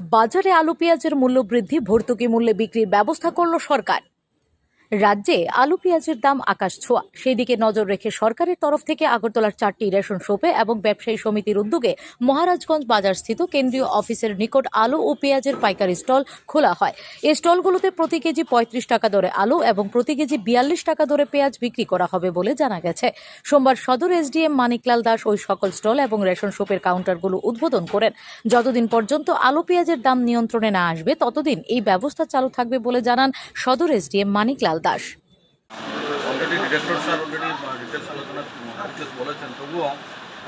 বাজারে আলু পেঁয়াজের মূল্য বৃদ্ধি ভর্তুকি মূল্যে বিক্রির ব্যবস্থা করল সরকার। রাজ্যে আলু পেঁয়াজের দাম আকাশ ছোঁয়া। সেই দিকে নজর রেখে সরকারের তরফ থেকে আগরতলার চারটি রেশন শোপে এবং ব্যবসায়ী সমিতির উদ্যোগে মহারাজগঞ্জ বাজারস্থিত কেন্দ্রীয় অফিসের নিকট আলু ও পেঁয়াজের পাইকারি স্টল খোলা হয়। এই স্টলগুলোতে প্রতি কেজি পঁয়ত্রিশ টাকা দরে আলু এবং প্রতি কেজি বিয়াল্লিশ টাকা দরে পেঁয়াজ বিক্রি করা হবে বলে জানা গেছে। সোমবার সদর এসডিএম মানিকলাল দাস ওই সকল স্টল এবং রেশন শপের কাউন্টারগুলো উদ্বোধন করেন। যতদিন পর্যন্ত আলু পেঁয়াজের দাম নিয়ন্ত্রণে না আসবে, ততদিন এই ব্যবস্থা চালু থাকবে বলে জানান সদর এসডিএম মানিকলাল দাস। বলেছেন। তবুও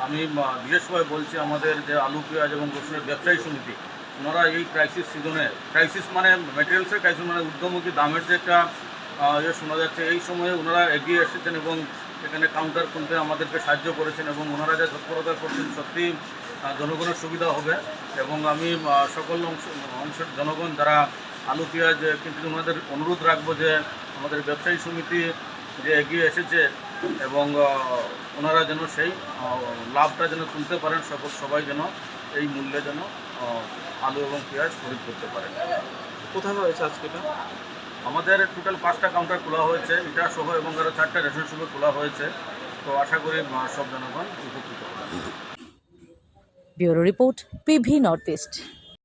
আমি বিশেষভাবে বলছি, আমাদের যে আলু, পেঁয়াজ এবং রসুনের ব্যবসায়ী সমিতি, ওনারা এই ক্রাইসিস সিজনে ক্রাইসিস মানে মেটেরিয়ালসের ক্রাইসিস মানে ঊর্ধ্বমুখী দামের যে একটা ইয়ে শোনা যাচ্ছে, এই সময়ে ওনারা এগিয়ে এসেছেন এবং এখানে কাউন্টার খুলতে আমাদেরকে সাহায্য করেছেন এবং ওনারা যা তৎপরতা করছেন সত্যি জনগণের সুবিধা হবে এবং আমি সকল অংশ, অংশের জনগণ যারা আলু পেঁয়াজ কিন্তু ওনাদের অনুরোধ রাখব যে আমাদের ব্যবসায়ী সমিতি যে এগিয়ে এসেছে এবং ওনারা যেন সেই লাভটা যেন তুলতে পারেন সকল সবাই যেন এই মূল্যে যেন আলু এবং পেঁয়াজ খরিদ করতে পারেন কোথায় হয়েছে আজকে এটা? আমাদের টোটাল পাঁচটা কাউন্টার খোলা হয়েছে এটা সহ এবং আরও চারটা রেশন শুরু খোলা হয়েছে। তো আশা করি সব জনগণ উপকৃত হবে। Bureau report PV north east.